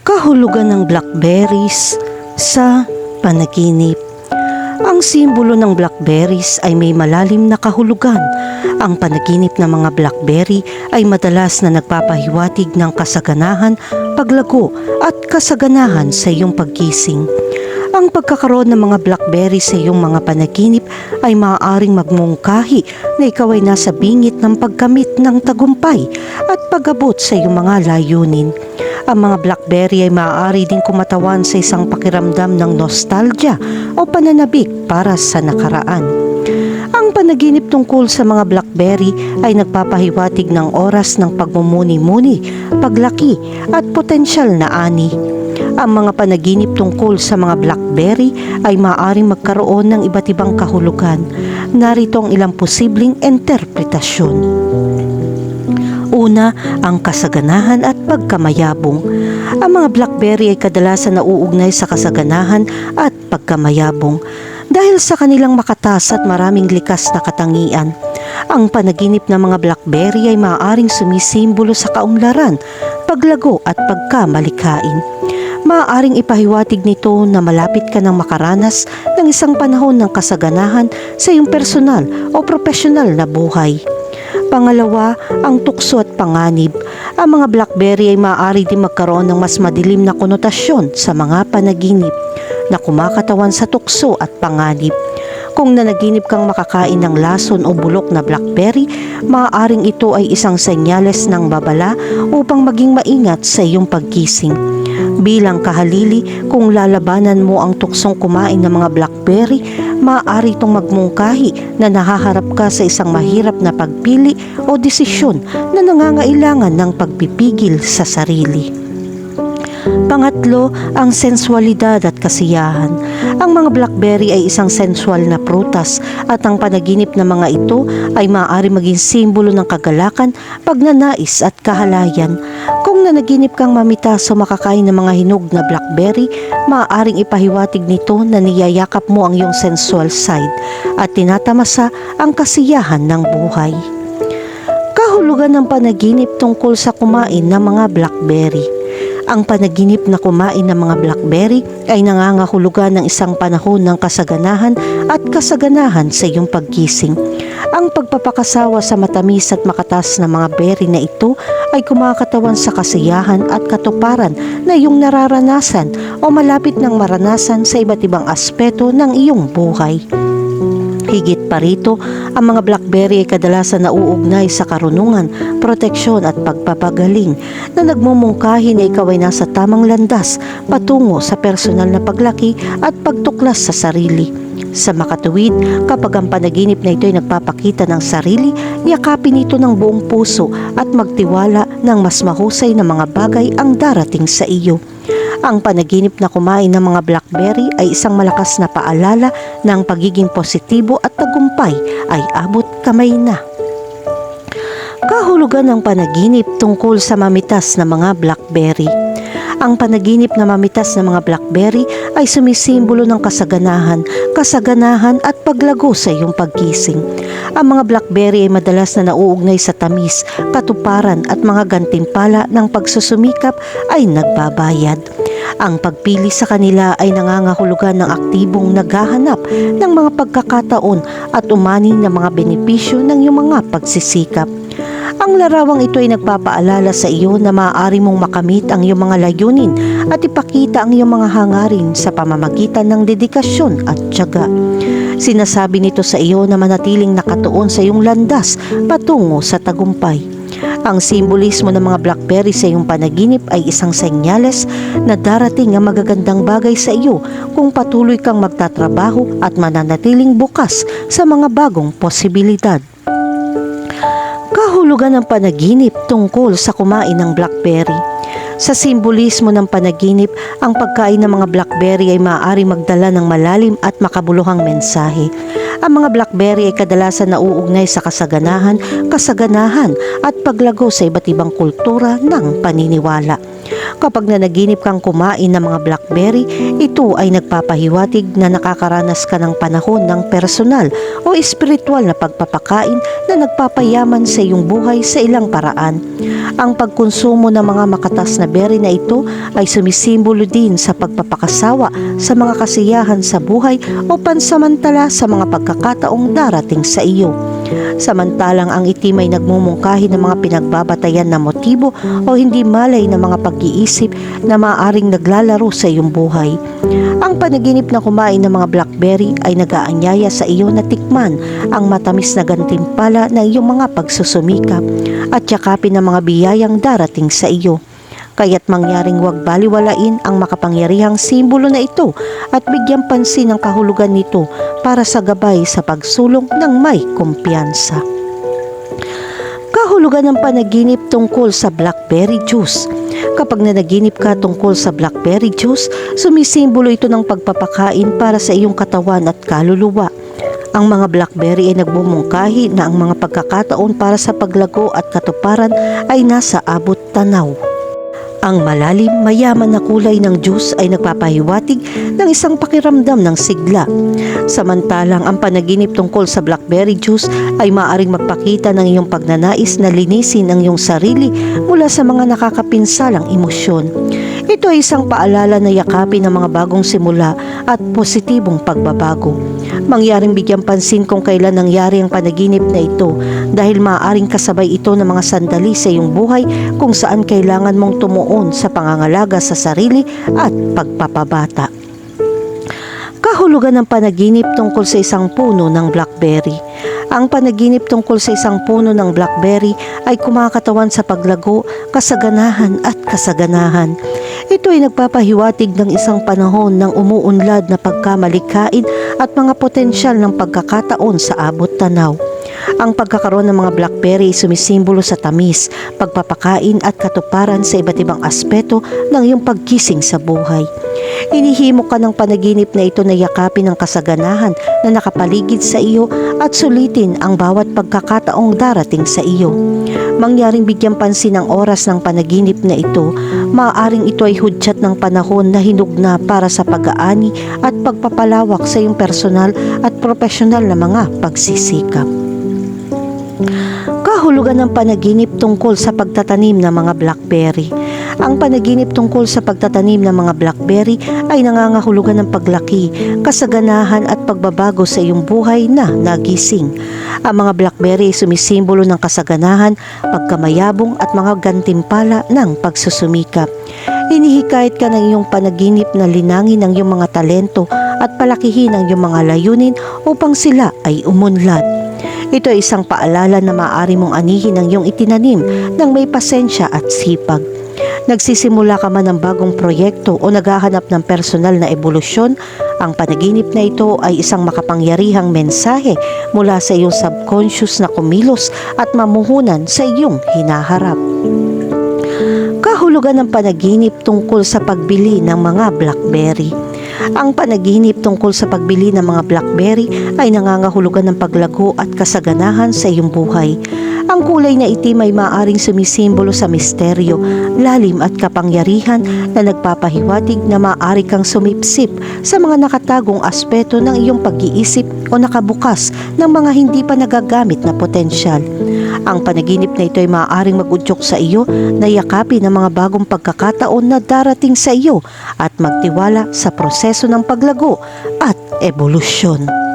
kahulugan ng blackberries sa panaginip. Ang simbolo ng blackberries ay may malalim na kahulugan. Ang panaginip ng mga blackberry ay madalas na nagpapahiwatig ng kasaganahan, paglago at kasaganahan sa iyong paggising. Ang pagkakaroon ng mga blackberry sa iyong mga panaginip ay maaaring magmungkahi na ikaw ay nasa bingit ng pagkamit ng tagumpay at pag-abot sa iyong mga layunin. Ang mga blackberry ay maaari din kumatawan sa isang pakiramdam ng nostalgia o pananabik para sa nakaraan. Ang panaginip tungkol sa mga blackberry ay nagpapahiwatig ng oras ng pagmumuni-muni, paglaki at potensyal na ani. Ang mga panaginip tungkol sa mga blackberry ay maaaring magkaroon ng iba't ibang kahulugan. Narito ang ilang posibleng interpretasyon. Una, ang kasaganahan at pagkamayabong. Ang mga blackberry ay kadalasan nauugnay sa kasaganahan at pagkamayabong dahil sa kanilang makatas at maraming likas na katangian. Ang panaginip ng mga blackberry ay maaaring sumisimbolo sa kaunlaran, paglago at pagkamalikain. Maaaring ipahiwatig nito na malapit ka ng makaranas ng isang panahon ng kasaganahan sa iyong personal o profesional na buhay. Pangalawa, ang tukso at panganib. Ang mga blackberry ay maaari din magkaroon ng mas madilim na konotasyon sa mga panaginip na kumakatawan sa tukso at panganib. Kung nanaginip kang makakain ng lason o bulok na blackberry, maaaring ito ay isang senyales ng babala upang maging maingat sa iyong pagkising. Bilang kahalili, kung lalabanan mo ang tuksong kumain ng mga blackberry, maaari itong magmungkahi na nahaharap ka sa isang mahirap na pagpili o desisyon na nangangailangan ng pagpipigil sa sarili. Pangatlo, ang sensualidad at kasiyahan. Ang mga blackberry ay isang sensual na prutas at ang panaginip ng mga ito ay maaari maging simbolo ng kagalakan, pagnanais at kahalayan. Kung nanaginip kang mamita sa makakain ng mga hinog na blackberry, maaaring ipahiwatig nito na niyayakap mo ang iyong sensual side at tinatamasa ang kasiyahan ng buhay. Kahulugan ng panaginip tungkol sa kumain ng mga blackberry. Ang panaginip na kumain ng mga blackberry ay nangangahulugan ng isang panahon ng kasaganahan at kasaganahan sa iyong paggising. Ang pagpapakasawa sa matamis at makatas na mga berry na ito ay kumakatawan sa kasiyahan at katuparan na iyong nararanasan o malapit ng maranasan sa iba't ibang aspeto ng iyong buhay. Higit pa rito, ang mga blackberry ay kadalasan nauugnay sa karunungan, proteksyon at pagpapagaling na nagmumungkahi na ikaw ay nasa tamang landas patungo sa personal na paglaki at pagtuklas sa sarili. Sa makatuwid, kapag ang panaginip na ito ay nagpapakita ng sarili, yakapin ito ng buong puso at magtiwala ng mas mahusay na mga bagay ang darating sa iyo. Ang panaginip na kumain ng mga blackberry ay isang malakas na paalala ng pagiging positibo at tagumpay ay abot kamay na. Kahulugan ng panaginip tungkol sa mamitas na mga blackberry. Ang panaginip na mamitas na mga blackberry ay sumisimbolo ng kasaganahan, kasaganahan at paglago sa iyong paggising. Ang mga blackberry ay madalas na nauugnay sa tamis, katuparan at mga gantimpala ng pagsusumikap ay nagbabayad. Ang pagpili sa kanila ay nangangahulugan ng aktibong naghahanap ng mga pagkakataon at umani ng mga benepisyo ng iyong mga pagsisikap. Ang larawang ito ay nagpapaalala sa iyo na maaari mong makamit ang iyong mga layunin at ipakita ang iyong mga hangarin sa pamamagitan ng dedikasyon at tiyaga. Sinasabi nito sa iyo na manatiling nakatuon sa iyong landas patungo sa tagumpay. Ang simbolismo ng mga blackberry sa iyong panaginip ay isang senyales na darating ang magagandang bagay sa iyo kung patuloy kang magtatrabaho at mananatiling bukas sa mga bagong posibilidad. Kahulugan ng panaginip tungkol sa kumain ng blackberry. Sa simbolismo ng panaginip, ang pagkain ng mga blackberry ay maaari magdala ng malalim at makabuluhang mensahe. Ang mga blackberry ay kadalasan nauugnay sa kasaganahan, kasaganahan at paglago sa iba't ibang kultura ng paniniwala. Kapag nanaginip kang kumain ng mga blackberry, ito ay nagpapahiwatig na nakakaranas ka ng panahon ng personal o espiritual na pagpapakain na nagpapayaman sa iyong buhay sa ilang paraan. Ang pagkonsumo ng mga makatas na berry na ito ay sumisimbolo din sa pagpapakasawa sa mga kasiyahan sa buhay o pansamantala sa mga pagkakataong darating sa iyo. Samantalang ang itim ay nagmumungkahi ng mga pinagbabatayan na motibo o hindi malay na mga pag-iisip na maaaring naglalaro sa iyong buhay. Ang panaginip na kumain ng mga blackberry ay nagaanyaya sa iyo na tikman ang matamis na gantimpala ng iyong mga pagsusumikap at yakapin ng mga biyayang darating sa iyo. Kaya't mangyaring huwag baliwalain ang makapangyarihang simbolo na ito at bigyan pansin ang kahulugan nito para sa gabay sa pagsulong ng may kumpiyansa. Kahulugan ng panaginip tungkol sa blackberry juice. Kapag nanaginip ka tungkol sa blackberry juice, sumisimbolo ito ng pagpapakain para sa iyong katawan at kaluluwa. Ang mga blackberry ay nagbumungkahi na ang mga pagkakataon para sa paglago at katuparan ay nasa abot tanaw. Ang malalim, mayaman na kulay ng juice ay nagpapahiwatig ng isang pakiramdam ng sigla. Samantalang ang panaginip tungkol sa blackberry juice ay maaring magpakita ng iyong pagnanais na linisin ang iyong sarili mula sa mga nakakapinsalang emosyon. Ito ay isang paalala na yakapin ang mga bagong simula at positibong pagbabago. Mangyaring bigyan pansin kung kailan nangyari ang panaginip na ito dahil maaaring kasabay ito ng mga sandali sa iyong buhay kung saan kailangan mong tumuon sa pangangalaga sa sarili at pagpapabata. Kahulugan ng panaginip tungkol sa isang puno ng blackberry. Ang panaginip tungkol sa isang puno ng blackberry ay kumakatawan sa paglago, kasaganahan at kasaganahan. Ito ay nagpapahiwatig ng isang panahon ng umuunlad na pagkamalikain at mga potensyal ng pagkakataon sa abot tanaw. Ang pagkakaroon ng mga blackberry ay sumisimbolo sa tamis, pagpapakain at katuparan sa iba't ibang aspeto ng iyong pagkising sa buhay. Inihimo ka ng panaginip na ito na yakapin ng kasaganahan na nakapaligid sa iyo at sulitin ang bawat pagkakataong darating sa iyo. Mangyaring bigyan pansin ang oras ng panaginip na ito, maaaring ito ay hudyat ng panahon na hinugna para sa pag-aani at pagpapalawak sa iyong personal at profesional na mga pagsisikap. Kahulugan ng panaginip tungkol sa pagtatanim ng mga blackberry. Ang panaginip tungkol sa pagtatanim ng mga blackberry ay nangangahulugan ng paglaki, kasaganahan at pagbabago sa iyong buhay na nagising. Ang mga blackberry ay sumisimbolo ng kasaganahan, pagkamayabong at mga gantimpala ng pagsusumikap. Hinihikayat ka ng iyong panaginip na linangin ang iyong mga talento at palakihin ang iyong mga layunin upang sila ay umunlad. Ito ay isang paalala na maaari mong anihin ang iyong itinanim ng may pasensya at sipag. Nagsisimula ka man ng bagong proyekto o naghahanap ng personal na ebolusyon, ang panaginip na ito ay isang makapangyarihang mensahe mula sa iyong subconscious na kumilos at mamuhunan sa iyong hinaharap. Kahulugan ng panaginip tungkol sa pagbili ng mga blackberry. Ang panaginip tungkol sa pagbili ng mga blackberry ay nangangahulugan ng paglago at kasaganahan sa iyong buhay. Ang kulay na itim ay maaaring sumisimbolo sa misteryo, lalim at kapangyarihan na nagpapahiwatig na maaari kang sumipsip sa mga nakatagong aspeto ng iyong pag-iisip o nakabukas ng mga hindi pa nagagamit na potensyal. Ang panaginip na ito ay maaaring magudyok sa iyo na yakapin ang mga bagong pagkakataon na darating sa iyo at magtiwala sa proseso ng paglago at ebolusyon.